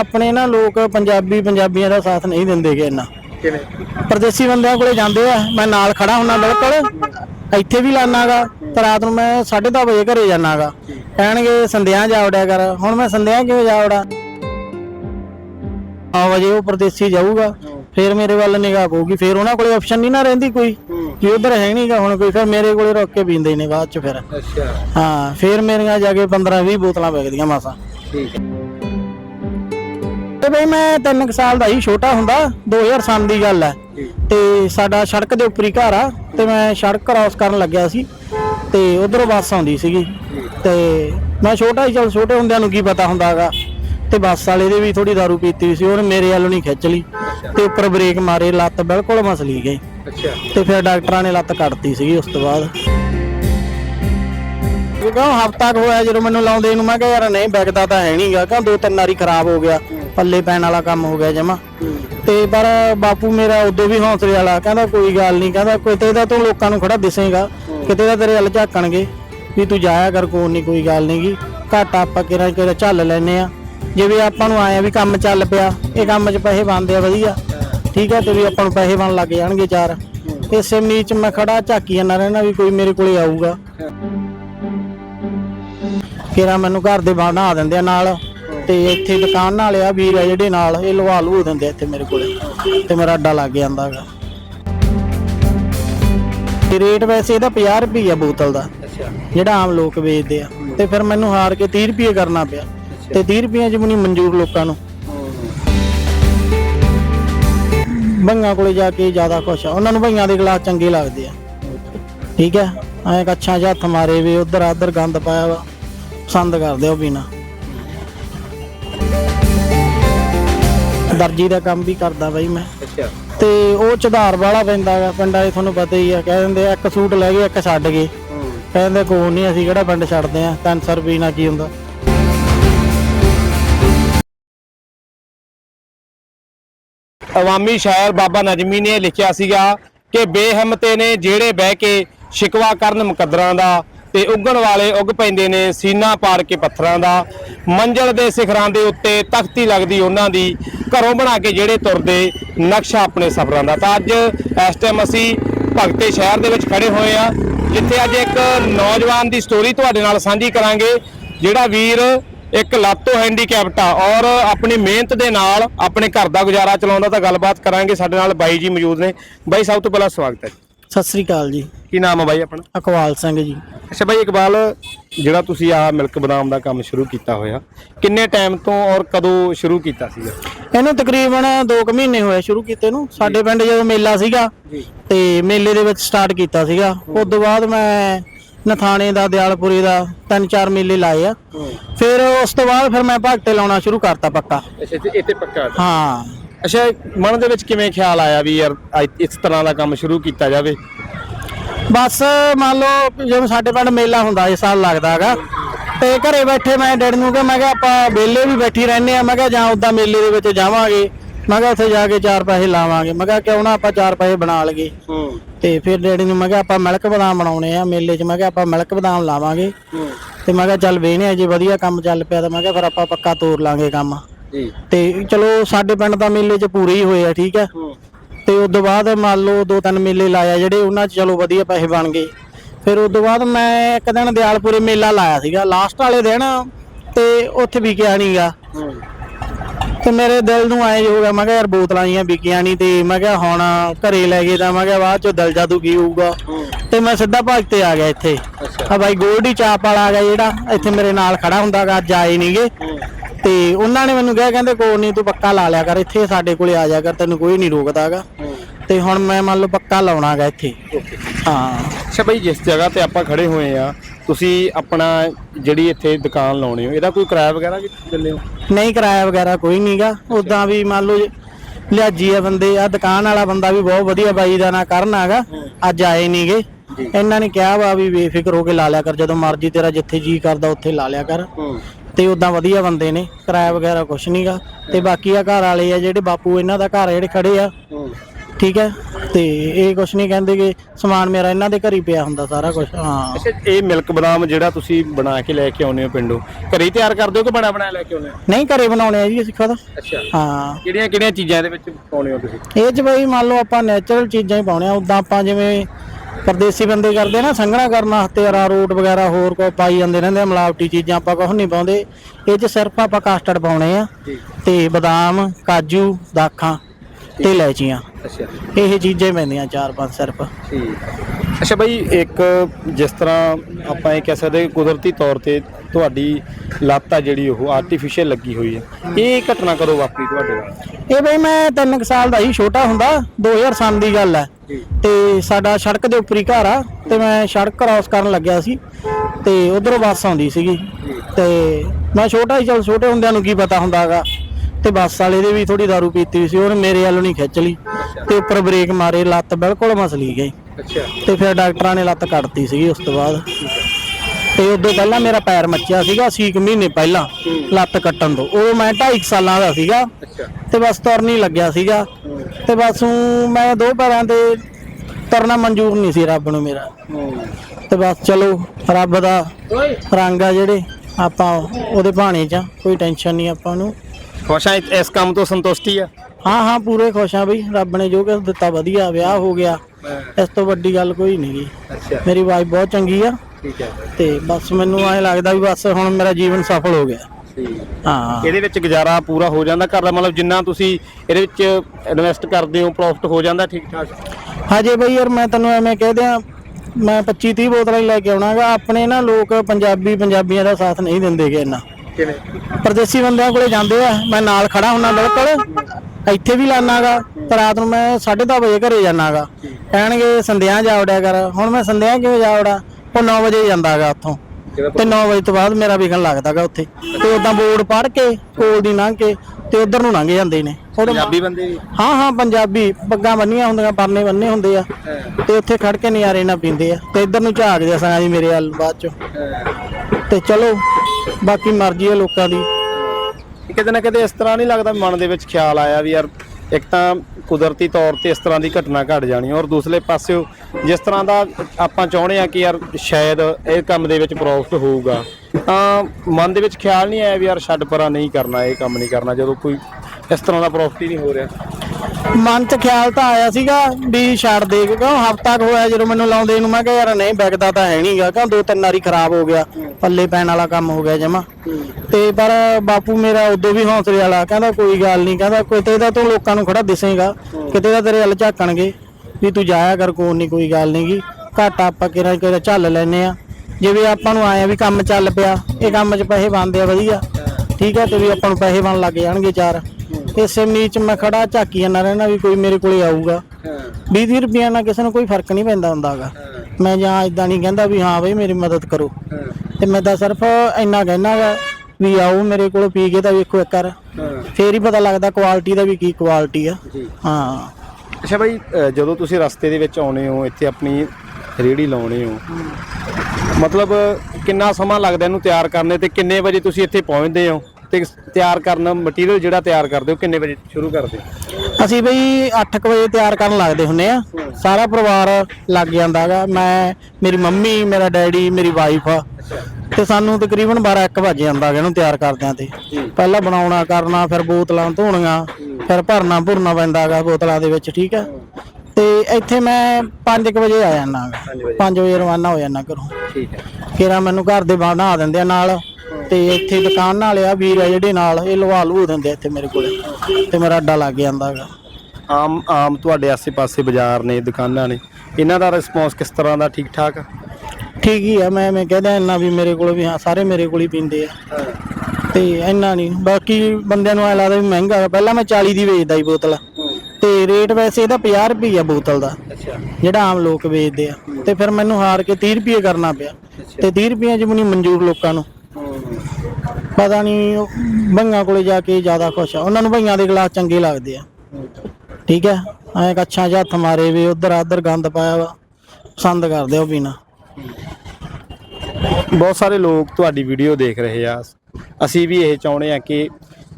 ਆਪਣੇ ਨਾ ਲੋਕ ਪੰਜਾਬੀ ਪੰਜਾਬੀਆਂ ਦਾ ਸਾਥ ਨਹੀਂ ਦਿੰਦੇਗੇ ਇੰਨਾ। ਕਿਵੇਂ? ਪਰਦੇਸੀ ਬੰਦਿਆਂ ਕੋਲੇ ਜਾਂਦੇ ਆ ਮੈਂ ਨਾਲ ਖੜਾ ਹੁੰਨਾ ਬਿਲਕੁਲ। ਇੱਥੇ ਵੀ ਲਾਨਾਗਾ ਤੇ ਰਾਤ ਨੂੰ ਮੈਂ 10:30 ਵਜੇ ਘਰੇ ਜਾਣਾਗਾ ਕਹਿਣਗੇ ਸੰਧਿਆ ਜਾ ਕਰ। ਹੁਣ ਮੈਂ ਸੰਧਿਆ ਕਿਵੇਂ ਜਾ ਆ ਵਜੇ ਉਹ ਪਰਦੇਸੀ ਜਾਊਗਾ ਫਿਰ ਮੇਰੇ ਵੱਲ ਨਿਗਾਹ ਪਊਗੀ। ਫਿਰ ਉਹਨਾਂ ਕੋਲੇ ਆਪਸ਼ਨ ਨਹੀਂ ਨਾ ਰਹਿੰਦੀ ਕੋਈ ਕਿ ਉਧਰ ਹੈ ਨਹੀਂਗਾ ਹੁਣ ਕੋਈ। ਫਿਰ ਮੇਰੇ ਕੋਲੇ ਰੁੱਕ ਕੇ ਪੀਂਦੇ ਨੇ ਬਾਅਦ ਚ ਫਿਰ। ਅੱਛਾ। ਹਾਂ ਫਿਰ ਮੇਰੀਆਂ ਜਾ ਕੇ 15 20 ਬੋਤਲਾਂ ਵਿਕਦੀਆਂ ਮਾਸਾ। ਠੀਕ ਹੈ। ਬਈ ਮੈਂ 3 ਸਾਲ ਦਾ ਹੀ ਛੋਟਾ ਹੁੰਦਾ 2000 ਸਾਲ ਦੀ ਗੱਲ ਹੈ। ਤੇ ਸਾਡਾ ਸੜਕ ਦੇ ਉੱਪਰ ਹੀ ਘਰ ਆ ਤੇ ਮੈਂ ਸੜਕ ਕ੍ਰਾਸ ਕਰਨ ਲੱਗਿਆ ਸੀ ਤੇ ਉਧਰੋਂ ਬੱਸ ਆਉਂਦੀ ਸੀਗੀ। ਤੇ ਮੈਂ ਛੋਟਾ ਹੀ ਚਲ ਛੋਟੇ ਹੁੰਦਿਆਂ ਨੂੰ ਕੀ ਪਤਾ ਹੁੰਦਾਗਾ। ਤੇ ਬੱਸ ਵਾਲੇ ਦੇ ਵੀ ਥੋੜੀ दारू ਪੀਤੀ ਸੀ ਉਹਨੇ ਮੇਰੇ ਵੱਲੋਂ ਨਹੀਂ ਖਿੱਚ ਲਈ। ਤੇ ਉੱਪਰ ਬ੍ਰੇਕ ਮਾਰੇ ਲੱਤ ਬਿਲਕੁਲ ਮਸਲੀ ਗਈ। ਅੱਛਾ। ਤੇ ਫਿਰ ਡਾਕਟਰਾਂ ਨੇ ਲੱਤ ਕੱਟਤੀ ਸੀਗੀ ਉਸ ਤੋਂ ਬਾਅਦ। ਕਿਉਂਕਿ ਹਫਤਾ ਕੁ ਹੋਇਆ ਜਦੋਂ ਮੈਨੂੰ ਲਾਉਂਦੇ ਨੂੰ ਮੈਂ ਕਿਹਾ ਯਾਰ ਨਹੀਂ ਵਿਕਦਾ ਤਾਂ ਹੈ ਨਹੀਂਗਾ ਕਹਾਂ ਦੋ ਤਿੰਨ ਵਾਰੀ ਖਰਾਬ ਹੋ ਗਿਆ। ਪੱਲੇ ਪੈਣ ਵਾਲਾ ਕੰਮ ਹੋ ਗਿਆ ਜਮਾ। ਤੇ ਪਰ ਬਾਪੂ ਮੇਰਾ ਉਦੋਂ ਵੀ ਹੌਸਲੇ ਵਾਲਾ, ਕਹਿੰਦਾ ਕੋਈ ਗੱਲ ਨਹੀਂ ਕਹਿੰਦਾ ਕਿਤੇ ਦਾ ਤੂੰ ਲੋਕਾਂ ਨੂੰ ਖੜਾ ਦਿਸੇਗਾ, ਕਿਤੇ ਦਾ ਤੇਰੇ ਵੱਲ ਝਾਕਣਗੇ, ਵੀ ਤੂੰ ਜਾਇਆ ਕਰ, ਕੋਈ ਨਹੀਂ ਕੋਈ ਗੱਲ ਨਹੀਂਗੀ ਘਾਟਾ ਆਪਾਂ ਕਿਹੜਾ ਕਿਹੜਾ ਝੱਲ ਲੈਨੇ ਆ। ਜਿਵੇਂ ਆਪਾਂ ਨੂੰ ਆਇਆ ਵੀ ਕੰਮ ਚੱਲ ਪਿਆ, ਇਹ ਕੰਮ 'ਚ ਪੈਸੇ ਬਣਦੇ ਆ ਵਧੀਆ। ਠੀਕ ਹੈ ਤੇ ਵੀ ਆਪਾਂ ਨੂੰ ਪੈਸੇ ਬਣ ਲੱਗ ਜਾਣਗੇ ਚਾਰ। ਇਸੇ ਉਮੀਦ 'ਚ ਮੈਂ ਖੜਾ, ਝਾਕੀ ਜਾਂਦਾ ਰਹਿਣਾ ਵੀ ਕੋਈ ਮੇਰੇ ਕੋਲੇ ਆਊਗਾ। ਕਿਰਾ ਮੈਨੂੰ ਘਰ ਦੇ ਬਣਾ ਦਿੰਦੇ ਆ ਨਾਲ। ਤੇ ਇੱਥੇ ਦੁਕਾਨ ਨਾਲ ਆ ਵੀਰ ਆ ਜਿਹੜੇ ਨਾਲ ਇਹ ਲਵਾ ਲੂ ਦਿੰਦੇ ਇੱਥੇ ਮੇਰੇ ਕੋਲੇ। ਤੇ ਮੇਰਾ ਅੱਡਾ ਲੱਗ ਜਾਂਦਾਗਾ ਤੇ ਰੇਟ ਵੈਸੇ ਇਹਦਾ 50 ਰੁਪਏ ਆ ਬੋਤਲ ਦਾ ਅੱਛਾ। ਜਿਹੜਾ ਆਮ ਲੋਕ ਵੇਚਦੇ ਆ। ਤੇ ਫਿਰ ਮੈਨੂੰ ਹਾਰ ਕੇ 30 ਰੁਪਏ ਕਰਨਾ ਪਿਆ। ਤੇ 30 ਰੁਪਏ ਚ ਵੀ ਨਹੀਂ ਮਨਜ਼ੂਰ ਲੋਕਾਂ ਨੂੰ। ਬੰਗਾਂ ਕੋਲੇ ਜਾ ਕੇ ਜ਼ਿਆਦਾ ਖੁਸ਼ ਆ। ਉਹਨਾਂ ਨੂੰ ਭਈਆਂ ਦੇ ਗਲਾਸ ਚੰਗੇ ਲੱਗਦੇ ਆ। ਠੀਕ ਹੈ ਐਂ ਕੱਛਾਂ 'ਚ ਹੱਥ ਮਾਰੇ ਵੇ ਉਧਰ ਆਧਰ ਗੰਦ ਪਾਇਆ ਵਾ। ਪਸੰਦ ਕਰਦੇ ਉਹ ਪੀਣਾ। ਦਰਜੀ ਦਾ ਕੰਮ ਵੀ ਕਰਦਾ ਬਾਈ ਮੈਂ। ਅੱਛਾ। ਤੇ ਉਹ ਚਧਾਰ ਵਾਲਾ ਪੈਂਦਾ ਗਾ ਪਿੰਡਾਂ 'ਚ ਤੁਹਾਨੂੰ ਪਤਾ ਹੀ ਆ ਕਹਿ ਦਿੰਦੇ ਆ, ਇੱਕ ਸੂਟ ਲੈ ਗਏ ਇੱਕ ਛੱਡ ਗਏ। ਕਹਿੰਦੇ ਕੋਈ ਨਹੀਂ ਅਸੀਂ ਕਿਹੜਾ ਪਿੰਡ ਛੱਡਦੇ ਆ 300 ਰੁਪਏ ਨਾਲ ਕੀ ਹੁੰਦਾ? ਅਵਾਮੀ ਸ਼ਾਇਰ ਬਾਬਾ ਨਜਮੀ ਨੇ ਲਿਖਿਆ ਸੀਗਾ ਕਿ ਬੇਹਿੰਮਤੇ ਨੇ ਜਿਹੜੇ ਬਹਿ ਕੇ ਸ਼ਿਕਵਾ ਕਰਨ ਮੁਕੱਦਰਾਂ ਦਾ ਤੇ ਉੱਗਣ ਵਾਲੇ ਉੱਗ ਪੈਂਦੇ ਨੇ ਸੀਨਾ ਪਾੜ ਕੇ ਪੱਥਰਾਂ ਦਾ। ਮੰਜ਼ਲ ਦੇ ਸਿਖਰਾਂ ਦੇ ਉੱਤੇ ਤਖਤੀ ਲੱਗਦੀ ਉਹਨਾਂ ਦੀ। ਘਰੋਂ ਬਣਾ ਕੇ ਜਿਹੜੇ ਤੁਰਦੇ ਨਕਸ਼ਾ ਆਪਣੇ ਸਫ਼ਰਾਂ ਦਾ। ਤਾਂ ਅੱਜ ਇਸ ਟਾਈਮ ਅਸੀਂ ਭਗਤੇ ਸ਼ਹਿਰ ਦੇ ਵਿੱਚ ਖੜੇ ਹੋਏ ਆ ਜਿੱਥੇ ਅੱਜ ਇੱਕ ਨੌਜਵਾਨ ਦੀ ਸਟੋਰੀ ਤੁਹਾਡੇ ਨਾਲ ਸਾਂਝੀ ਕਰਾਂਗੇ, ਜਿਹੜਾ ਵੀਰ ਇੱਕ ਲਾਤੋ ਹੈਂਡੀਕੈਪਟ ਆ ਔਰ ਆਪਣੀ ਮਿਹਨਤ ਦੇ ਨਾਲ ਆਪਣੇ ਘਰ ਦਾ ਗੁਜ਼ਾਰਾ ਚਲਾਉਂਦਾ ਤਾਂ ਗੱਲਬਾਤ ਕਰਾਂਗੇ। ਸਾਡੇ ਨਾਲ ਬਾਈ ਜੀ ਮੌਜੂਦ ਨੇ। ਬਾਈ, ਸਭ ਤੋਂ ਪਹਿਲਾਂ ਸਵਾਗਤ ਹੈ ਜੀ। ਸਤਿ ਸ੍ਰੀ ਅਕਾਲ ਜੀ। ਕੀ ਨਾਮ ਹੈ ਬਾਈ ਆਪਣਾ? ਅਕਵਾਲ ਸਿੰਘ ਜੀ। ਅੱਛਾ ਬਾਈ ਇਕਬਾਲ ਜਿਹੜਾ ਤੁਸੀਂ ਆ ਮਿਲਕ ਬਦਾਮ ਦਾ ਕੰਮ ਸ਼ੁਰੂ ਕੀਤਾ ਹੋਇਆ ਕਿੰਨੇ ਟਾਈਮ ਤੋਂ ਔਰ ਕਦੋਂ ਸ਼ੁਰੂ ਕੀਤਾ ਸੀਗਾ? ਇਹਨੂੰ ਤਕਰੀਬਨ 2 ਕੁ ਮਹੀਨੇ ਹੋਏ ਸ਼ੁਰੂ ਕੀਤੇ ਨੂੰ। ਸਾਡੇ ਪਿੰਡ ਜਦੋਂ ਮੇਲਾ ਸੀਗਾ ਤੇ ਮੇਲੇ ਦੇ ਵਿੱਚ ਸਟਾਰਟ ਕੀਤਾ ਸੀਗਾ। ਉਸ ਤੋਂ ਬਾਅਦ ਮੈਂ ਨਥਾਣੇ ਦਾ ਦਿਆਲਪੁਰੀ ਦਾ ਤਿੰਨ ਚਾਰ ਮੇਲੇ ਲਾਏ ਆ। ਫਿਰ ਉਸ ਤੋਂ ਬਾਅਦ ਫਿਰ ਮੈਂ ਭਗਤੇ ਲਾਉਣਾ ਸ਼ੁਰੂ ਕਰਤਾ ਪੱਕਾ। ਅੱਛਾ ਇੱਥੇ ਪੱਕਾ। ਹਾਂ। ਅੱਛਾ ਮਨ ਦੇ ਵਿੱਚ ਕਿਵੇਂ ਖਿਆਲ ਆਇਆ ਵੀ ਯਾਰ ਅੱਜ ਇਸ ਤਰ੍ਹਾਂ ਦਾ ਕੰਮ ਸ਼ੁਰੂ ਕੀਤਾ ਜਾਵੇ? ਬਸ ਮੰਨ ਲਓ ਜਿਵੇਂ ਸਾਡੇ ਪਿੰਡ ਮੇਲਾ ਹੁੰਦਾ ਇਸ ਸਾਲ ਲੱਗਦਾ ਹੈਗਾ ਤੇ ਘਰੇ ਬੈਠੇ ਮੈਂ ਡੈਡੀ ਨੂੰ ਕਿਹਾ ਮੈਂ ਕਿਹਾ ਆਪਾਂ ਵਿਹਲੇ ਵੀ ਬੈਠੀ ਰਹਿੰਦੇ ਆ ਮੈਂ ਕਿਹਾ ਜਾਂ ਉਦਾਂ ਮੇਲੇ ਦੇ ਵਿੱਚ ਜਾਵਾਂਗੇ। ਮੈਂ ਕਿਹਾ ਉੱਥੇ ਜਾ ਕੇ ਚਾਰ ਪੈਸੇ ਲਾਵਾਂਗੇ। ਮੈਂ ਕਿਹਾ ਕਿਉਂ ਨਾ ਆਪਾਂ ਚਾਰ ਪੈਸੇ ਬਣਾ ਹੂੰ। ਤੇ ਫਿਰ ਡੈਡੀ ਨੂੰ ਮੈਂ ਕਿਹਾ ਆਪਾਂ ਮਿਲਕ ਬਦਾਮ ਬਣਾਉਣੇ ਆ ਮੇਲੇ 'ਚ। ਮੈਂ ਕਿਹਾ ਆਪਾਂ ਮਿਲਕ ਬਦਾਮ ਲਾਵਾਂਗੇ। ਤੇ ਮੈਂ ਕਿਹਾ ਚੱਲ ਵੇਹਨੇ ਆ ਜੇ ਵਧੀਆ ਕੰਮ ਚੱਲ ਪਿਆ ਤਾਂ ਮੈਂ ਕਿਹਾ ਫਿਰ ਆਪਾਂ ਪੱਕਾ ਤੋਰ ਲਾਂਗੇ ਕੰਮ। ਜੀ। ਤੇ ਚਲੋ ਸਾਡੇ ਪਿੰਡ ਦਾ ਮੇਲੇ 'ਚ ਪੂਰੇ ਹੀ ਹੋਏ ਆ ਠੀਕ ਹੂੰ। ਤੇ ਉਸ ਤੋਂ ਬਾਅਦ ਮੰਨ ਲਓ ਦੋ ਤਿੰਨ ਮੇਲੇ ਲਾਇਆ ਜਿਹੜੇ ਉਹਨਾਂ 'ਚ ਚਲੋ ਵਧੀਆ ਪੈਸੇ ਬਣ ਗਏ। ਫਿਰ ਉਸ ਤੋਂ ਬਾਅਦ ਮੈਂ ਇੱਕ ਦਿਨ ਦਿਆਲਪੁਰੇ ਮੇਲਾ ਲਾਇਆ ਸੀਗਾ ਲਾਸਟ ਵਾਲੇ ਦਿਨ ਤੇ ਉੱਥੇ ਵਿਕਿਆ ਨਹੀਂਗਾ ਹੂੰ। ਤੇ ਮੇਰੇ ਦਿਲ ਨੂੰ ਆਏ ਹੋ ਗਿਆ ਮੈਂ ਕਿਹਾ ਯਾਰ ਬੋਤਲਾਂ ਜੀਆਂ ਵਿਕੀਆਂ ਨਹੀਂ ਤੇ ਮੈਂ ਕਿਹਾ ਹੁਣ ਘਰੇ ਲੈ ਗਏ ਤਾਂ ਮੈਂ ਕਿਹਾ ਬਾਅਦ ਚ ਦਿਲ ਜਾਦੂ ਕੀ ਹੋਊਗਾ। ਤੇ ਮੈਂ ਸਿੱਧਾ ਭਗਤ ਤੇ ਆ ਗਿਆ ਇੱਥੇ। ਆ ਬਾਈ ਗੋਲਡੀ ਚਾਪ ਵਾਲਾ ਆ ਗਿਆ ਜਿਹੜਾ ਇੱਥੇ ਮੇਰੇ ਨਾਲ ਖੜਾ ਹੁੰਦਾਗਾ ਅੱਜ ਆਏ ਨਹੀਂਗੇ ਤੇ ਉਹਨਾਂ ਨੇ ਮੈਨੂੰ ਕਿਹਾ ਕਹਿੰਦੇ ਕੋਈ ਨਹੀਂ ਤੂੰ ਪੱਕਾ ਲਾ ਲਿਆ ਕਰ ਇੱਥੇ ਸਾਡੇ ਕੋਲੇ ਆ ਜਾ ਕਰ ਤੈਨੂੰ ਕੋਈ ਨਹੀਂ ਰੋਕਦਾਗਾ ਤੇ ਹੁਣ ਮੈਂ ਮੰਨ ਲਓ ਪੱਕਾ ਲਾਉਣਾਗਾ ਇੱਥੇ। ਹਾਂ। ਅੱਛਾ ਬਈ ਜਿਸ ਜਗ੍ਹਾ ਤੇ ਆਪਾਂ ਖੜੇ ਹੋਏ ਆ ਤੁਸੀਂ ਆਪਣਾ ਜਿਹੜੀ ਇੱਥੇ ਦੁਕਾਨ ਲਾਉਣੀ ਹੋ ਇਹਦਾ ਕੋਈ ਕਿਰਾਇਆ ਵਗੈਰਾ ਵੀ ਦਿੰਦੇ ਹੋ? ਨਹੀਂ ਕਿਰਾਇਆ ਵਗੈਰਾ ਕੋਈ ਨਹੀਂਗਾ ਉਦਾਂ ਵੀ ਮੰਨ ਲਓ ਲਿਆਜੀ ਆ ਬੰਦੇ ਆ ਦੁਕਾਨ ਵਾਲਾ ਬੰਦਾ ਵੀ ਬਹੁਤ ਵਧੀਆ ਬਾਈ ਦਾ ਨਾਂ ਕਰਨ ਹੈਗਾ ਅੱਜ ਆਏ ਨਹੀਂਗੇ ਇਹਨਾਂ ਨੇ ਕਿਹਾ ਵਾ ਵੀ ਬੇਫਿਕਰ ਹੋ ਕੇ ਲਾ ਲਿਆ ਕਰ ਜਦੋਂ ਮਰਜ਼ੀ ਤੇਰਾ ਜਿੱਥੇ ਜੀ ਕਰਦਾ ਉੱਥੇ ਲਾ ਲਿਆ ਕਰ। ਤੇ ਉਦਾਂ ਵਧੀਆ ਬੰਦੇ ਨੇ ਕਿਰਾਇਆ ਵਗੈਰਾ ਕੁਛ ਨਹੀਂਗਾ ਤੇ ਬਾਕੀ ਆ ਘਰ ਵਾਲੇ ਆ ਜਿਹੜੇ ਬਾਪੂ ਇਹਨਾਂ ਦਾ ਘਰ ਆ ਜਿਹੜੇ ਖੜੇ ਆ। ਠੀਕ ਹੈ ਤੇ ਇਹ ਕੁਛ ਨਹੀਂ ਕਹਿੰਦੇ ਕਿ ਸਮਾਨ ਮੇਰਾ ਇਹਨਾਂ ਦੇ ਘਰ ਹੀ ਪਿਆ ਹੁੰਦਾ ਸਾਰਾ ਕੁਝ ਹਾਂ। ਅੱਛਾ ਇਹ ਮਿਲਕ ਬਦਾਮ ਜਿਹੜਾ ਤੁਸੀਂ ਬਣਾ ਕੇ ਲੈ ਕੇ ਆਉਂਦੇ ਹੋ ਪਿੰਡੋਂ ਘਰੇ ਹੀ ਤਿਆਰ ਕਰਦੇ ਹੋ ਕਿ ਬਣਾ ਬਣਾਇਆ ਲੈ ਕੇ ਆਉਂਦੇ ਹੋ? ਨਹੀਂ ਘਰੇ ਬਣਾਉਣੇ ਆ ਜੀ ਅਸੀਂ ਖੁਦ। ਅੱਛਾ। ਹਾਂ। ਕਿਹੜੀਆਂ ਕਿਹੜੀਆਂ ਚੀਜ਼ਾਂ ਇਹਦੇ ਵਿੱਚ ਪਾਉਣੇ ਹੋ ਤੁਸੀਂ? ਇਹ ਚ ਬਈ ਮੰਨ ਲਓ ਆਪਾਂ ਨੈਚੁਰਲ ਚੀਜ਼ਾਂ ਹੀ ਪਾਉਣੇ ਆ ਉਦਾਂ ਆਪਾਂ ਜਿਵੇਂ ਪਰਦੇਸੀ ਬੰਦੇ ਕਰਦੇ ਨਾ ਸੰਘਣਾ ਕਰਨ ਵਾਸਤੇ ਅਰਾਰੋਟ ਵਗੈਰਾ ਹੋਰ ਕੋ ਪਾਈ ਜਾਂਦੇ ਰਹਿੰਦੇ ਆ ਮਿਲਾਵਟੀ ਚੀਜ਼ਾਂ ਆਪਾਂ ਕੁਛ ਨਹੀਂ ਪਾਉਂਦੇ। ਇਹ ਚ ਸਿਰਫ ਆਪਾਂ ਕਾਸਟਰਡ ਪਾਉਣੇ ਆ ਤੇ ਬਦਾਮ ਕਾਜੂ ਦਾਖਾਂ ਤੇ ਇਲਾਇਚੀਆਂ। ਅੱਛਾ। ਇਹ ਚੀਜ਼ਾਂ ਹੀ ਪੈਂਦੀਆਂ ਚਾਰ ਪੰਜ ਸਿਰਫ। ਠੀਕ। ਅੱਛਾ ਬਈ ਇੱਕ ਜਿਸ ਤਰ੍ਹਾਂ ਆਪਾਂ ਇਹ ਕਹਿ ਸਕਦੇ ਕਿ ਕੁਦਰਤੀ ਤੌਰ ਤੇ ਤੁਹਾਡੀ ਲੱਤ ਆ ਜਿਹੜੀ ਉਹ ਆਰਟੀਫੀਸ਼ੀਅਲ ਲੱਗੀ ਹੋਈ ਹੈ। ਇਹ ਘਟਨਾ ਕਦੋਂ ਵਾਪਰੀ ਤੁਹਾਡੇ ਨਾਲ? ਇਹ ਬਈ ਮੈਂ 3 ਸਾਲ ਦਾ ਹੀ ਛੋਟਾ ਹੁੰਦਾ 2000 ਸਾਲ ਦੀ ਗੱਲ ਹੈ। ਤੇ ਸਾਡਾ ਸੜਕ ਦੇ ਉੱਪਰ ਹੀ ਘਰ ਆ ਤੇ ਮੈਂ ਸੜਕ ਕ੍ਰਾਸ ਕਰਨ ਲੱਗਿਆ ਸੀ ਤੇ ਉਧਰੋਂ ਬੱਸ ਆਉਂਦੀ ਸੀਗੀ। ਤੇ ਮੈਂ ਛੋਟਾ ਹੀ ਚਲ ਛੋਟੇ ਹੁੰਦਿਆਂ ਨੂੰ ਕੀ ਪਤਾ ਹੁੰਦਾਗਾ ਤੇ ਬੱਸ ਵਾਲੇ ਦੇ ਵੀ ਥੋੜੀ दारू ਪੀਤੀ ਸੀ ਉਹਨੇ ਮੇਰੇ ਵੱਲ ਨਹੀਂ ਖਿੱਚ ਲਈ। ਤੇ ਉੱਪਰ ਬ੍ਰੇਕ ਮਾਰੇ ਲੱਤ ਬਿਲਕੁਲ ਮਸਲੀ ਗਈ। ਅੱਛਾ। ਤੇ ਫਿਰ ਡਾਕਟਰਾਂ ਨੇ ਲੱਤ ਕੱਟਤੀ ਸੀਗੀ ਉਸ ਤੋਂ ਬਾਅਦ। ਤੇ ਉਦੋਂ ਪਹਿਲਾਂ ਮੇਰਾ ਪੈਰ ਮੱਚਿਆ ਸੀਗਾ 6 ਮਹੀਨੇ ਪਹਿਲਾਂ ਲੱਤ ਕੱਟਣ ਤੋਂ। ਉਹ ਮੈਂ 2.5 ਸਾਲਾਂ ਦਾ ਸੀਗਾ ਅੱਛਾ। ਤੇ ਬਸ ਤੁਰ ਨਹੀਂ ਲੱਗਿਆ ਸੀਗਾ। ਤੇ ਬਸ ਮੈਂ ਦੋ ਪੈਰਾਂ ਤੇ ਤੁਰਨਾ ਮਨਜ਼ੂਰ ਨਹੀਂ ਸੀ ਰੱਬ ਨੂੰ ਮੇਰਾ। ਤੇ ਬਸ ਚਲੋ ਰੱਬ ਦਾ ਰੰਗ ਆ ਜਿਹੜੇ ਆਪਾਂ ਉਹਦੇ ਭਾਣੇ 'ਚ ਕੋਈ ਟੈਨਸ਼ਨ ਨਹੀਂ ਆਪਾਂ ਨੂੰ। ਖੁਸ਼ ਆ ਇਸ ਕੰਮ ਤੋਂ ਸੰਤੁਸ਼ਟੀ ਆ? ਹਾਂ ਹਾਂ ਪੂਰੇ ਖੁਸ਼ ਆ ਬਈ ਰੱਬ ਨੇ ਜੋ ਕੁਛ ਦਿੱਤਾ ਵਧੀਆ ਵਿਆਹ ਹੋ ਗਿਆ। ਇਸ ਤੋਂ ਵੱਡੀ ਗੱਲ ਕੋਈ ਨਹੀਂ ਗੀ। ਅੱਛਾ। ਮੇਰੀ ਵਾਈਫ ਬਹੁਤ ਚੰਗੀ ਆ। ਠੀਕ ਹੈ। ਤੇ ਬਸ ਮੈਨੂੰ ਐਂ ਲੱਗਦਾ ਵੀ ਬਸ ਹੁਣ ਮੇਰਾ ਜੀਵਨ ਸਫਲ ਹੋ ਗਿਆ। ਹਾਂ। ਇਹਦੇ ਵਿੱਚ ਗੁਜ਼ਾਰਾ ਪੂਰਾ ਹੋ ਜਾਂਦਾ ਘਰ ਦਾ ਮਤਲਬ ਜਿੰਨਾ ਤੁਸੀਂ ਇਹਦੇ ਵਿੱਚ ਇਨਵੈਸਟ ਕਰਦੇ ਹੋ ਪ੍ਰੋਫਿਟ ਹੋ ਜਾਂਦਾ ਠੀਕ ਠਾਕ? ਹਜੇ ਬਈ ਯਾਰ ਮੈਂ ਤੈਨੂੰ ਐਵੇਂ ਕਹਿ ਦਿਆਂ ਮੈਂ 25 30 ਬੋਤਲਾਂ ਹੀ ਲੈ ਕੇ ਆਉਣਾਗਾ ਆਪਣੇ ਨਾ ਲੋਕ ਪੰਜਾਬੀ ਪੰਜਾਬੀਆਂ ਦਾ ਸਾਥ ਨਹੀਂ ਦਿੰਦੇਗੇ ਇੰਨਾ। ਕਿਵੇਂ? ਪਰਦੇਸੀ ਬੰਦਿਆਂ ਕੋਲੇ ਜਾਂਦੇ ਆ ਮੈਂ ਨਾਲ ਖੜਾ ਹੁੰਨਾ ਬਿਲਕੁਲ ਇੱਥੇ ਵੀ ਲਾਨਾਗਾ ਤੇ ਰਾਤ ਨੂੰ ਮੈਂ 10:30 ਵਜੇ ਘਰੇ ਜਾਣਾਗਾ ਕਹਿਣਗੇ ਸੰਧਿਆ ਜਾ ਵੜਿਆ ਕਰ ਹੁਣ ਮੈਂ ਸੰਧਿਆ ਕਿਵੇਂ ਜਾ ਵੜਾ ਉਹ 9 ਵਜੇ ਜਾਂਦਾਗਾ ਉੱਥੋਂ। ਤੇ 9 ਵਜੇ ਤੋਂ ਬਾਅਦ ਮੇਰਾ ਵਿਖਣ ਲੱਗਦਾਗਾ ਉੱਥੇ। ਤੇ ਉਦਾਂ ਬੋਰਡ ਪੜ ਕੇ ਕੋਲ ਦੀ ਲੰਘ ਕੇ ਤੇ ਉਧਰ ਨੂੰ ਲੰਘ ਜਾਂਦੇ ਨੇ। ਪੰਜਾਬੀ ਬੰਦੇ ਵੀ? ਹਾਂ ਹਾਂ ਪੰਜਾਬੀ। ਪੱਗਾਂ ਬੰਨੀਆਂ ਹੁੰਦੀਆਂ ਪਰਨੇ ਬੰਨੇ ਹੁੰਦੇ ਆ। ਤੇ ਉੱਥੇ ਖੜ ਕੇ ਨਜ਼ਾਰੇ ਨਾਲ ਪੀਂਦੇ ਆ। ਤੇ ਇੱਧਰ ਨੂੰ ਝਾਕਦੇ ਸਾਂ ਜੀ ਮੇਰੇ ਵੱਲ ਬਾਅਦ ਚ। ਤੇ ਚਲੋ ਬਾਕੀ ਮਰਜ਼ੀ ਹੈ ਲੋਕਾਂ ਦੀ। ਕਿਤੇ ਨਾ ਕਿਤੇ ਇਸ ਤਰ੍ਹਾਂ ਨਹੀਂ ਲੱਗਦਾ ਮਨ ਦੇ ਵਿੱਚ ਖਿਆਲ ਆਇਆ ਵੀ ਯਾਰ ਇੱਕ ਤਾਂ ਕੁਦਰਤੀ ਤੌਰ ਤੇ ਇਸ ਤਰ੍ਹਾਂ ਦੀ ਘਟਨਾ ਘਟ ਜਾਣੀ ਔਰ ਦੂਸਰੇ ਪਾਸਿਓ ਜਿਸ ਤਰ੍ਹਾਂ ਦਾ ਆਪਾਂ ਚਾਹੁੰਦੇ ਆ ਕਿ ਯਾਰ ਸ਼ਾਇਦ ਇਹ ਕੰਮ ਦੇ ਵਿੱਚ ਪ੍ਰੋਫਿਟ ਹੋਊਗਾ, ਤਾਂ ਮਨ ਦੇ ਵਿੱਚ ਖਿਆਲ ਨਹੀਂ ਆਇਆ ਵੀ ਯਾਰ ਛੱਡ ਪਰਾਂ ਨਹੀਂ ਕਰਨਾ, ਇਹ ਕੰਮ ਨਹੀਂ ਕਰਨਾ, ਜਦੋਂ ਕੋਈ ਇਸ ਤਰ੍ਹਾਂ ਦਾ ਪ੍ਰੋਫਿਟ ਹੀ ਨਹੀਂ ਹੋ ਰਿਹਾ। ਮਨ 'ਚ ਖਿਆਲ ਤਾਂ ਆਇਆ ਸੀਗਾ ਵੀ ਛੱਡ ਦੇ ਕਿਉਂ ਹਫਤਾ ਕੁ ਹੋਇਆ ਜਦੋਂ ਮੈਨੂੰ ਲਾਉਂਦੇ ਨੂੰ, ਮੈਂ ਕਿਹਾ ਯਾਰ ਨਹੀਂ, ਵਿਕਦਾ ਤਾਂ ਹੈ ਨਹੀਂਗਾ ਕਿਉਂ ਦੋ ਤਿੰਨ ਵਾਰੀ ਖਰਾਬ ਹੋ ਗਿਆ, ਪੱਲੇ ਪੈਣ ਵਾਲਾ ਕੰਮ ਹੋ ਗਿਆ ਜਮਾ। ਤੇ ਪਰ ਬਾਪੂ ਮੇਰਾ ਉਦੋਂ ਵੀ ਹੌਸਲੇ ਵਾਲਾ, ਕਹਿੰਦਾ ਕੋਈ ਗੱਲ ਨਹੀਂ ਕਹਿੰਦਾ ਕਿਤੇ ਦਾ ਤੂੰ ਲੋਕਾਂ ਨੂੰ ਖੜਾ ਦਿਸੇਗਾ, ਕਿਤੇ ਦਾ ਤੇਰੇ ਵੱਲ ਝਾਕਣਗੇ, ਵੀ ਤੂੰ ਜਾਇਆ ਕਰ, ਕੋਈ ਨਹੀਂ ਕੋਈ ਗੱਲ ਨਹੀਂਗੀ ਘਾਟਾ ਆਪਾਂ ਕਿਹੜਾ ਕਿਹੜਾ ਝੱਲ ਲੈਨੇ ਆ ਜਿਵੇਂ ਆਪਾਂ ਨੂੰ ਆਇਆ ਵੀ ਕੰਮ ਚੱਲ ਪਿਆ, ਇਹ ਕੰਮ 'ਚ ਪੈਸੇ ਬਣਦੇ ਆ ਵਧੀਆ, ਠੀਕ ਹੈ ਤੇ ਵੀ ਆਪਾਂ ਨੂੰ ਪੈਸੇ ਬਣ ਲੱਗ ਜਾਣਗੇ ਚਾਰ। ਇਸੇ ਨੀਚ ਮੈਂ ਖੜਾ ਝਾਕੀ ਜਾਂਦਾ ਰਹਿਣਾ ਵੀ ਕੋਈ ਮੇਰੇ ਕੋਲੇ ਆਊਗਾ। 20 ਰੁਪਈਆ ਨਾਲ ਕਿਸੇ ਨੂੰ ਕੋਈ ਫ਼ਰਕ ਨਹੀਂ ਪੈਂਦਾ ਹੁੰਦਾਗਾ। ਮੈਂ ਜਾਂ ਇਦਾਂ ਨਹੀਂ ਕਹਿੰਦਾ ਵੀ ਹਾਂ ਬਈ ਮੇਰੀ ਮਦਦ ਕਰੋ। ਤੇ ਮੈਂ ਤਾਂ ਸਿਰਫ ਇੰਨਾ ਕਹਿਣਾਗਾ ਵੀ ਆਓ ਮੇਰੇ ਕੋਲ ਪੀ ਕੇ ਤਾਂ ਵੇਖੋ ਇੱਕ ਵਾਰ। ਫੇਰ ਹੀ ਪਤਾ ਲੱਗਦਾ ਕੁਆਲਿਟੀ ਦਾ ਵੀ ਕੀ ਕੁਆਲਿਟੀ ਆ। ਹਾਂ। ਅੱਛਾ ਭਾਈ ਅ, ਜਦੋਂ ਤੁਸੀਂ ਰਸਤੇ ਦੇ ਵਿੱਚ ਆਉਣੇ ਹੋ ਇੱਥੇ ਆਪਣੀ ਰੇੜੀ ਲਾਉਣੇ ਹੋ। ਮਤਲਬ ਕਿੰਨਾ ਸਮਾਂ ਲੱਗਦਾ ਇਹਨੂੰ ਤਿਆਰ ਕਰਨੇ ਤੇ? ਕਿੰਨੇ ਵਜੇ ਤੁਸੀਂ ਇੱਥੇ ਪਹੁੰਚਦੇ ਹੋ? ਤੇ ਤਿਆਰ ਕਰਨ ਮਟੀਰੀਅਲ ਜਿਹੜਾ ਤਿਆਰ ਕਰਦੇ ਹੋ ਕਿੰਨੇ ਵਜੇ ਸ਼ੁਰੂ ਕਰਦੇ ਅਸੀਂ ਬਈ 8 ਵਜੇ ਤਿਆਰ ਕਰਨ ਲੱਗਦੇ ਹੁੰਨੇ ਆ। ਸਾਰਾ ਪਰਿਵਾਰ ਲੱਗ ਜਾਂਦਾਗਾ ਮੈਂ ਮੇਰੀ ਮੰਮੀ ਮੇਰਾ ਡੈਡੀ ਮੇਰੀ ਵਾਈਫ ਤੇ ਸਾਨੂੰ ਤਕਰੀਬਨ 12 1 ਵਜੇ ਜਾਂਦਾਗਾ ਇਹਨੂੰ ਤਿਆਰ ਕਰਦਿਆਂ ਤੇ। ਪਹਿਲਾਂ ਬਣਾਉਣਾ ਕਰਨਾ ਫਿਰ ਬੋਤਲਾਂ ਧੋਣੀਆਂ ਫਿਰ ਭਰਨਾ ਭੁਰਨਾ ਪੈਂਦਾਗਾ ਬੋਤਲਾਂ ਦੇ ਵਿੱਚ ਠੀਕ ਹੈ ਤੇ ਇੱਥੇ ਮੈਂ 5 ਵਜੇ ਆ ਜਾਣਾਗਾ 5 ਵਜੇ। ਰਵਾਨਾ ਹੋ ਜਾਣਾ ਘਰੋਂ। ਠੀਕ ਹੈ ਕਿਰਾ ਮੈਨੂੰ ਘਰ ਦੇ ਬਣਾ ਦਿੰਦੇ ਆ ਨਾਲ। ਤੇ ਇੱਥੇ ਦੁਕਾਨ ਨਾਲ ਆ ਵੀਰ ਆ ਜਿਹੜੇ ਨਾਲ ਇਹ ਲਵਾ ਲੂ ਦਿੰਦੇ ਆ ਇੱਥੇ ਮੇਰੇ ਕੋਲੇ। ਤੇ ਮੇਰਾ ਅੱਡਾ ਲੱਗ ਜਾਂਦਾਗਾ ਆਮ ਆਮ ਤੁਹਾਡੇ ਆਸੇ-ਪਾਸੇ ਬਾਜ਼ਾਰ ਨੇ ਦੁਕਾਨਾਂ ਨੇ। ਇਹਨਾਂ ਦਾ ਰਿਸਪੌਂਸ ਕਿਸ ਤਰ੍ਹਾਂ ਦਾ ਠੀਕ ਠਾਕ? ਠੀਕ ਹੀ ਆ ਮੈਂ ਮੈਂ ਕਹਿੰਦਾ ਇੰਨਾ ਵੀ ਮੇਰੇ ਕੋਲ ਵੀ ਹਾਂ ਸਾਰੇ ਮੇਰੇ ਕੋਲ ਹੀ ਪੀਂਦੇ ਆ। ਤੇ ਇੰਨਾ ਨਹੀਂ ਬਾਕੀ ਬੰਦਿਆਂ ਨੂੰ ਐ ਲੱਗਦਾ ਵੀ ਮਹਿੰਗਾ ਆ। ਪਹਿਲਾਂ ਮੈਂ 40 ਦੀ ਵੇਚਦਾ ਸੀ ਬੋਤਲ। ਤੇ ਰੇਟ ਵੈਸੇ ਇਹਦਾ 50 ਰੁਪਏ ਆ ਬੋਤਲ ਦਾ ਅੱਛਾ। ਜਿਹੜਾ ਆਮ ਲੋਕ ਵੇਚਦੇ ਆ। ਤੇ ਫਿਰ ਮੈਨੂੰ ਹਾਰ ਕੇ 30 ਰੁਪਏ ਕਰਨਾ ਪਿਆ। ਤੇ 30 ਰੁਪਏ ਚ ਵੀ ਨਹੀਂ ਮਨਜ਼ੂਰ ਲੋਕਾਂ ਨੂੰ। ਪਤਾ ਨਹੀਂ ਭਈਆਂ ਕੋਲੇ ਜਾ ਕੇ ਜ਼ਿਆਦਾ ਖੁਸ਼ ਆ। ਉਹਨਾਂ ਨੂੰ ਭਈਆਂ ਦੇ ਗਲਾਸ ਚੰਗੇ ਲੱਗਦੇ ਆ। ਠੀਕ ਹੈ ਐ ਕੱਛਾਂ 'ਚ ਹੱਥ ਮਾਰੇ ਵੇ ਉਧਰ ਆਧਰ ਗੰਦ ਪਾਇਆ ਵਾ। ਪਸੰਦ ਕਰਦੇ ਉਹ ਪੀਣਾ। ਬਹੁਤ ਸਾਰੇ ਲੋਕ ਤੁਹਾਡੀ ਵੀਡੀਓ ਦੇਖ ਰਹੇ ਆ। ਅਸੀਂ ਵੀ ਇਹ ਚਾਹੁੰਦੇ ਆ ਕਿ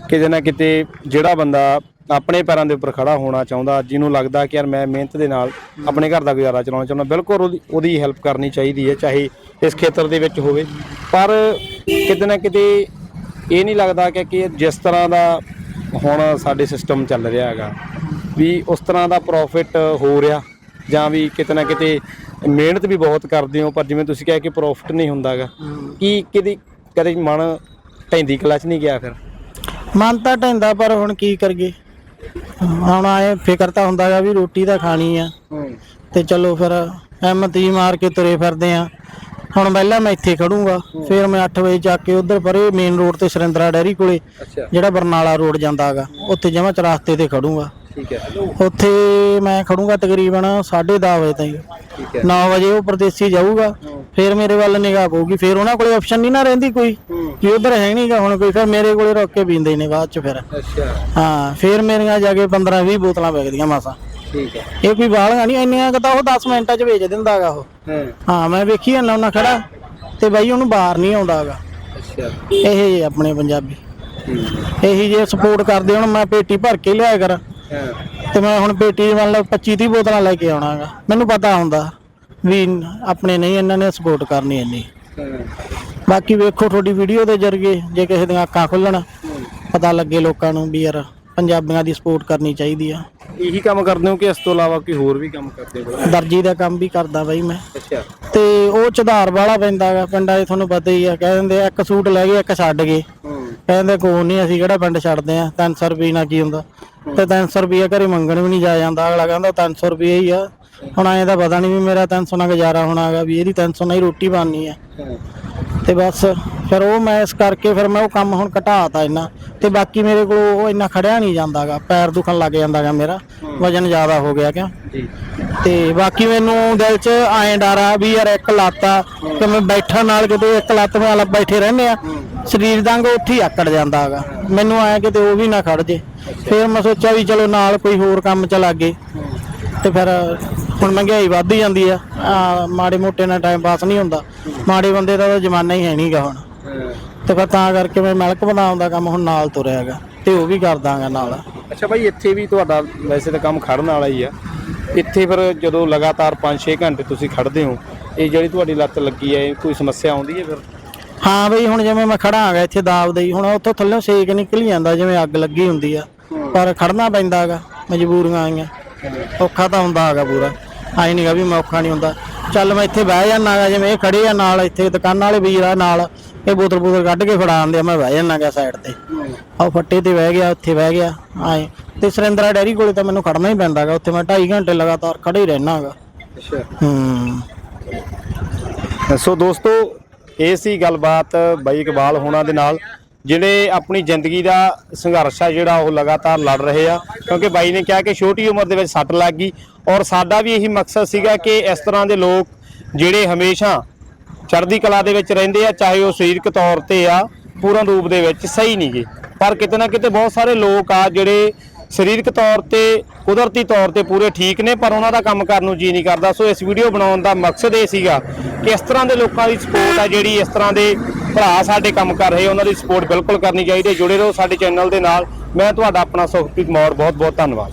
ਕਿਤੇ ਨਾ ਕਿਤੇ ਜਿਹੜਾ ਬੰਦਾ ਆਪਣੇ ਪੈਰਾਂ ਦੇ ਉੱਪਰ ਖੜਾ ਹੋਣਾ ਚਾਹੁੰਦਾ, ਜਿਹਨੂੰ ਲੱਗਦਾ ਕਿ ਯਾਰ ਮੈਂ ਮਿਹਨਤ ਦੇ ਨਾਲ ਆਪਣੇ ਘਰ ਦਾ ਗੁਜ਼ਾਰਾ ਚਲਾਉਣਾ ਚਾਹੁੰਦਾ, ਬਿਲਕੁਲ ਉਹਦੀ ਉਹਦੀ ਹੈਲਪ ਕਰਨੀ ਚਾਹੀਦੀ ਹੈ, ਚਾਹੇ ਇਸ ਖੇਤਰ ਦੇ ਵਿੱਚ ਹੋਵੇ। ਪਰ ਕਿਤੇ ਨਾ ਕਿਤੇ ਇਹ ਨਹੀਂ ਲੱਗਦਾ ਕਿ ਕਿ ਜਿਸ ਤਰ੍ਹਾਂ ਦਾ ਹੁਣ ਸਾਡੇ ਸਿਸਟਮ ਚੱਲ ਰਿਹਾ ਹੈਗਾ ਵੀ ਉਸ ਤਰ੍ਹਾਂ ਦਾ ਪ੍ਰੋਫਿਟ ਹੋ ਰਿਹਾ ਜਾਂ ਵੀ ਕਿਤੇ ਨਾ ਕਿਤੇ ਮਿਹਨਤ ਵੀ ਬਹੁਤ ਕਰਦੇ ਹੋ ਪਰ ਜਿਵੇਂ ਤੁਸੀਂ ਕਿਹਾ ਕਿ ਪ੍ਰੋਫਿਟ ਨਹੀਂ ਹੁੰਦਾਗਾ ਕੀ ਕਦੀ ਕਦੇ ਮਨ ਢੈਂਦੀ ਕਲਾ ਚ ਨਹੀਂ ਗਿਆ ਫਿਰ? ਮਨ ਤਾਂ ਢੈਂਦਾ ਪਰ ਹੁਣ ਕੀ ਕਰਗੇ ਹੁਣ ਆਏ ਫਿਕਰ ਤਾਂ ਹੁੰਦਾਗਾ ਵੀ ਰੋਟੀ ਤਾਂ ਖਾਣੀ ਆ ਤੇ ਚਲੋ ਫਿਰ ਹਿੰਮਤ ਹੀ ਮਾਰ ਕੇ ਤੁਰੇ ਫਿਰਦੇ ਆ। ਹੁਣ ਪਹਿਲਾਂ ਮੈਂ ਇੱਥੇ ਖੜੂੰਗਾ ਫਿਰ ਮੈਂ 8 ਵਜੇ ਜਾ ਕੇ ਉਧਰ ਪਰੇ ਮੇਨ ਰੋਡ ਤੇ ਸੁਰਿੰਦਰਾ ਡੈਰੀ ਕੋਲੇ ਅੱਛਾ। ਜਿਹੜਾ ਬਰਨਾਲਾ ਰੋਡ ਜਾਂਦਾ ਹੈਗਾ ਉੱਥੇ ਜਮਾ ਚਰਾਸਤੇ ਤੇ ਖੜੂੰਗਾ। ਠੀਕ ਹੈ। ਉੱਥੇ ਮੈਂ ਖੜੂੰਗਾ ਤਕਰੀਬਨ 10:30 ਵਜੇ ਤਾਈਂ। ਠੀਕ ਹੈ। 9 ਵਜੇ ਉਹ ਪਰਦੇਸੀ ਜਾਊਗਾ ਫਿਰ ਮੇਰੇ ਵੱਲ ਨਿਗਾਹ ਪਊਗੀ ਫਿਰ ਉਹਨਾਂ ਕੋਲੇ ਆਪਸ਼ਨ ਨਹੀਂ ਨਾ ਰਹਿੰਦੀ ਕੋਈ ਕਿ ਉਧਰ ਹੈ ਨਹੀਂਗਾ ਹੁਣ ਕੋਈ ਫਿਰ ਮੇਰੇ ਕੋਲੇ ਰੁੱਕ ਕੇ ਪੀਂਦੇ ਨੇ ਬਾਅਦ ਚ ਫਿਰ। ਅੱਛਾ। ਹਾਂ ਫਿਰ ਮੇਰੀਆਂ ਜਾ ਕੇ 15 20 ਬੋਤਲਾਂ ਵਿਕਦੀਆਂ ਮਾਸਾ। ਠੀਕ ਹੈ। ਇਹ ਕੋਈ ਬਾਹਲੀਆਂ ਨਹੀਂ ਇੰਨੀਆਂ ਕੁ ਤਾਂ ਉਹ 10 ਮਿੰਟਾਂ ਚ ਵੇਚ ਦਿੰਦਾਗਾ ਉਹ। ਹਾਂ। ਹਾਂ ਮੈਂ ਵੇਖੀ ਜਾਂਦਾ ਉਹਨਾਂ ਖੜਾ ਤੇ ਬਾਈ ਉਹਨੂੰ ਬਾਹਰ ਨਹੀਂ ਆਉਂਦਾਗਾ ਅੱਛਾ। ਇਹ ਜਿਹੇ ਆਪਣੇ ਪੰਜਾਬੀ। ਇਹੀ ਜੇ ਸਪੋਰਟ ਕਰਦੇ ਹੁਣ ਮੈਂ ਪੇਟੀ ਭਰ ਕੇ ਲਿਆਇਆ ਕਰ। ਤੇ ਮੈਂ ਹੁਣ ਪੇਟੀ ਮਤਲਬ 25 30 ਬੋਤਲਾਂ ਲੈ ਕੇ ਆਉਣਾਗਾ ਮੈਨੂੰ ਪਤਾ ਹੁੰਦਾ ਵੀ ਆਪਣੇ ਨਹੀਂ ਇਹਨਾਂ ਨੇ ਸਪੋਰਟ ਕਰਨੀ ਇੰਨੀ। ਬਾਕੀ ਵੇਖੋ ਤੁਹਾਡੀ ਵੀਡੀਓ ਦੇ ਜਰੀਏ ਜੇ ਕਿਸੇ ਦੀਆਂ ਅੱਖਾਂ ਖੁੱਲਣ ਪਤਾ ਲੱਗੇ ਲੋਕਾਂ ਨੂੰ ਵੀ ਯਾਰ ਪੰਜਾਬੀਆਂ ਦੀ ਸਪੋਰਟ ਕਰਨੀ ਚਾਹੀਦੀ ਆ। ਇਹੀ ਕੰਮ ਕਰਦੇ ਹੋ ਕਿ ਇਸ ਤੋਂ ਇਲਾਵਾ ਕੋਈ ਹੋਰ ਵੀ ਕੰਮ ਕਰਦੇ ਹੋ? ਦਰਜੀ ਦਾ ਕੰਮ ਵੀ ਕਰਦਾ ਬਾਈ ਮੈਂ। ਅੱਛਾ। ਤੇ ਉਹ ਚਧਾਰ ਵਾਲਾ ਪੈਂਦਾਗਾ ਪਿੰਡਾਂ 'ਚ ਤੁਹਾਨੂੰ ਪਤਾ ਹੀ ਆ ਕਹਿ ਦਿੰਦੇ ਆ, ਇੱਕ ਸੂਟ ਲੈ ਗਏ ਇੱਕ ਛੱਡ ਗਏ। ਕਹਿੰਦੇ ਕੋਈ ਨਹੀਂ ਅਸੀਂ ਕਿਹੜਾ ਪਿੰਡ ਛੱਡਦੇ ਆ 300 ਰੁਪਏ ਨਾਲ ਕੀ ਹੁੰਦਾ? ਤੇ 300 ਰੁਪਏ ਘਰੇ ਮੰਗਣ ਵੀ ਨਹੀਂ ਜਾ ਜਾਂਦਾ ਅਗਲਾ ਕਹਿੰਦਾ 300 ਰੁਪਏ ਹੀ ਆ। ਹੁਣ ਐਂ ਤਾਂ ਪਤਾ ਨਹੀਂ ਵੀ ਮੇਰਾ 300 ਨਾਲ ਗੁਜ਼ਾਰਾ ਹੋਣਾਗਾ ਵੀ ਇਹਦੀ 300 ਨਾਲ ਹੀ ਰੋਟੀ ਬਣਨੀ ਆ। ਤੇ ਬਸ ਫਿਰ ਉਹ ਮੈਂ ਇਸ ਕਰਕੇ ਫਿਰ ਮੈਂ ਉਹ ਕੰਮ ਹੁਣ ਘਟਾਤਾ ਇੰਨਾ। ਤੇ ਬਾਕੀ ਮੇਰੇ ਕੋਲ ਉਹ ਇੰਨਾ ਖੜਿਆ ਨਹੀਂ ਜਾਂਦਾਗਾ। ਪੈਰ ਦੁਖਣ ਲੱਗ ਜਾਂਦਾਗਾ ਮੇਰਾ। ਵਜਨ ਜ਼ਿਆਦਾ ਹੋ ਗਿਆ ਕਿਉਂ? ਜੀ। ਤੇ ਬਾਕੀ ਮੈਨੂੰ ਦਿਲ 'ਚ ਐਂ ਡਰ ਆ ਵੀ ਯਾਰ ਇੱਕ ਲੱਤ ਕਿ ਮੈਂ ਬੈਠਣ ਨਾਲ ਕਿਤੇ ਇੱਕ ਲੱਤ ਨਾਲ ਬੈਠੇ ਰਹਿੰਦੇ ਆ ਸਰੀਰ ਦਾ ਅੰਗ ਉੱਥੇ ਹੀ ਆਕੜ ਜਾਂਦਾ ਹੈਗਾ ਮੈਨੂੰ ਆਇਆ ਕਿਤੇ ਉਹ ਵੀ ਨਾ ਖੜ ਜੇ। ਫਿਰ ਮੈਂ ਸੋਚਿਆ ਵੀ ਚਲੋ ਨਾਲ ਕੋਈ ਹੋਰ ਕੰਮ ਚ ਲੱਗੇ ਤੇ ਫਿਰ ਹੁਣ ਮਹਿੰਗਾਈ ਵੱਧ ਹੀ ਜਾਂਦੀ ਆ। ਆ, ਮਾੜੇ ਮੋਟੇ ਨਾਲ ਟਾਈਮ ਪਾਸ ਨਹੀਂ ਹੁੰਦਾ। ਮਾੜੇ ਬੰਦੇ ਦਾ ਤਾਂ ਜ਼ਮਾਨਾ ਹੀ ਹੈ ਨਹੀਂਗਾ ਹੁਣ। ਤੇ ਫਿਰ ਤਾਂ ਕਰਕੇ ਮੈਂ ਮਿਲਕ ਬਣਾਉਣ ਦਾ ਕੰਮ ਹੁਣ ਨਾਲ ਤੁਰਿਆ ਹੈਗਾ। ਤੇ ਉਹ ਵੀ ਕਰਦਾਗਾ ਨਾਲ। ਅੱਛਾ ਭਾਈ ਇੱਥੇ ਵੀ ਤੁਹਾਡਾ ਵੈਸੇ ਤਾਂ ਕੰਮ ਖੜਨ ਵਾਲਾ ਹੀ ਆ। ਇੱਥੇ ਫਿਰ ਜਦੋਂ ਲਗਾਤਾਰ 5-6 ਘੰਟੇ ਤੁਸੀਂ ਖੜਦੇ ਹੋ ਇਹ ਜਿਹੜੀ ਤੁਹਾਡੀ ਲੱਤ ਲੱਗੀ ਹੈ ਇਹ ਕੋਈ ਸਮੱਸਿਆ ਆਉਂਦੀ ਹੈ ਫਿਰ? ਹਾਂ ਬਈ ਹੁਣ ਜਿਵੇਂ ਮੈਂ ਖੜਾ ਆਗਾ ਇੱਥੇ ਦਾਬ ਦੇ ਹੀ, ਹੁਣ ਉੱਥੋਂ ਥੱਲੇ ਸੇਕ ਨਿਕਲ ਜਾਂਦਾ ਜਿਵੇਂ ਅੱਗ ਲੱਗੀ ਹੁੰਦੀ ਆ। ਪਰ ਖੜਨਾ ਪੈਂਦਾ ਹੈਗਾ ਮਜਬੂਰੀਆਂ ਆਈਆਂ। ਔਖਾ ਤਾਂ ਹੁੰਦਾ ਹੈਗਾ ਪੂਰਾ। ਆਈ ਨਹੀਂਗਾ ਵੀ ਮੈਂ ਔਖਾ ਨਹੀਂ ਹੁੰਦਾ। ਚੱਲ ਮੈਂ ਇੱਥੇ ਬਹਿ ਜਾਣਾਗਾ ਜਿਵੇਂ ਇਹ ਖੜੇ ਆ ਨਾਲ ਇੱਥੇ ਦੁਕਾਨਾਂ ਵਾਲੇ ਵੀਰ ਆ ਨਾਲ ਇਹ ਬੋਤਲ ਬੋਤਲ ਕੱਢ ਕੇ ਫੜਾ ਆਉਂਦੇ ਆ ਮੈਂ ਬਹਿ ਜਾਣਾਗਾ ਸਾਈਡ ਤੇ। ਆਹ ਫੱਟੇ ਤੇ ਬਹਿ ਗਿਆ ਉੱਥੇ ਬਹਿ ਗਿਆ ਆਏ ਤੇ ਸੁਰਿੰਦਰਾ ਡੈਰੀ ਕੋਲੇ ਤਾਂ ਮੈਨੂੰ ਖੜਨਾ ਹੀ ਪੈਂਦਾਗਾ ਉੱਥੇ ਮੈਂ 2.5 ਘੰਟੇ ਲਗਾਤਾਰ ਖੜੇ ਹੀ ਰਹਿਣਾਗਾ ਅੱਛਾ। ਹੂੰ। ਸੋ ਦੋਸਤੋ ਇਹ ਸੀ ਗੱਲਬਾਤ ਬਾਈ ਇਕਬਾਲ ਹੋਣਾ ਦੇ ਨਾਲ। ਜਿਹੜੇ ਆਪਣੀ ਜ਼ਿੰਦਗੀ ਦਾ ਸੰਘਰਸ਼ ਆ, ਜਿਹੜਾ ਉਹ ਲਗਾਤਾਰ ਲੜ ਰਹੇ ਆ, ਕਿਉਂਕਿ ਬਾਈ ਨੇ ਕਿਹਾ ਕਿ ਛੋਟੀ ਉਮਰ ਦੇ ਵਿੱਚ ਸੱਟ ਲੱਗ ਗਈ ਔਰ ਸਾਡਾ ਵੀ ਇਹੀ ਮਕਸਦ ਸੀਗਾ ਕਿ ਇਸ ਤਰ੍ਹਾਂ ਦੇ ਲੋਕ ਜਿਹੜੇ ਹਮੇਸ਼ਾ ਚੜ੍ਹਦੀ ਕਲਾ ਦੇ ਵਿੱਚ ਰਹਿੰਦੇ ਆ, ਚਾਹੇ ਉਹ ਸਰੀਰਕ ਤੌਰ ਤੇ ਆ, ਪੂਰਨ ਰੂਪ ਦੇ ਵਿੱਚ ਸਹੀ ਨਹੀਂਗੇ ਪਰ ਕਿਤੇ ਨਾ ਕਿਤੇ ਬਹੁਤ ਸਾਰੇ ਲੋਕ ਆ ਜਿਹੜੇ ਸਰੀਰਕ ਤੌਰ ਤੇ, ਕੁਦਰਤੀ ਤੌਰ ਤੇ ਪੂਰੇ ਠੀਕ ਨੇ, ਪਰ ਉਹਨਾਂ ਦਾ ਕੰਮ ਕਰਨ ਨੂੰ ਜੀ ਨਹੀਂ ਕਰਦਾ। ਸੋ ਇਸ ਵੀਡੀਓ ਬਣਾਉਣ ਦਾ ਮਕਸਦ ਇਹ ਸੀਗਾ ਕਿ ਇਸ ਤਰ੍ਹਾਂ ਦੇ ਲੋਕਾਂ ਦੀ ਸਪੋਰਟ ਆ ਜਿਹੜੀ ਇਸ ਤਰ੍ਹਾਂ ਦੇ ਭਰਾ ਸਾਡੇ ਕੰਮ ਕਰ ਰਹੇ, ਉਹਨਾਂ ਦੀ ਸਪੋਰਟ ਬਿਲਕੁਲ ਕਰਨੀ ਚਾਹੀਦੀ ਹੈ। ਜੁੜੇ ਰਹੋ ਸਾਡੇ ਚੈਨਲ ਦੇ ਨਾਲ। ਮੈਂ ਤੁਹਾਡਾ ਆਪਣਾ ਸੁਖਪ੍ਰੀਤ ਮੌੜ ਬਹੁਤ ਬਹੁਤ ਧੰਨਵਾਦ।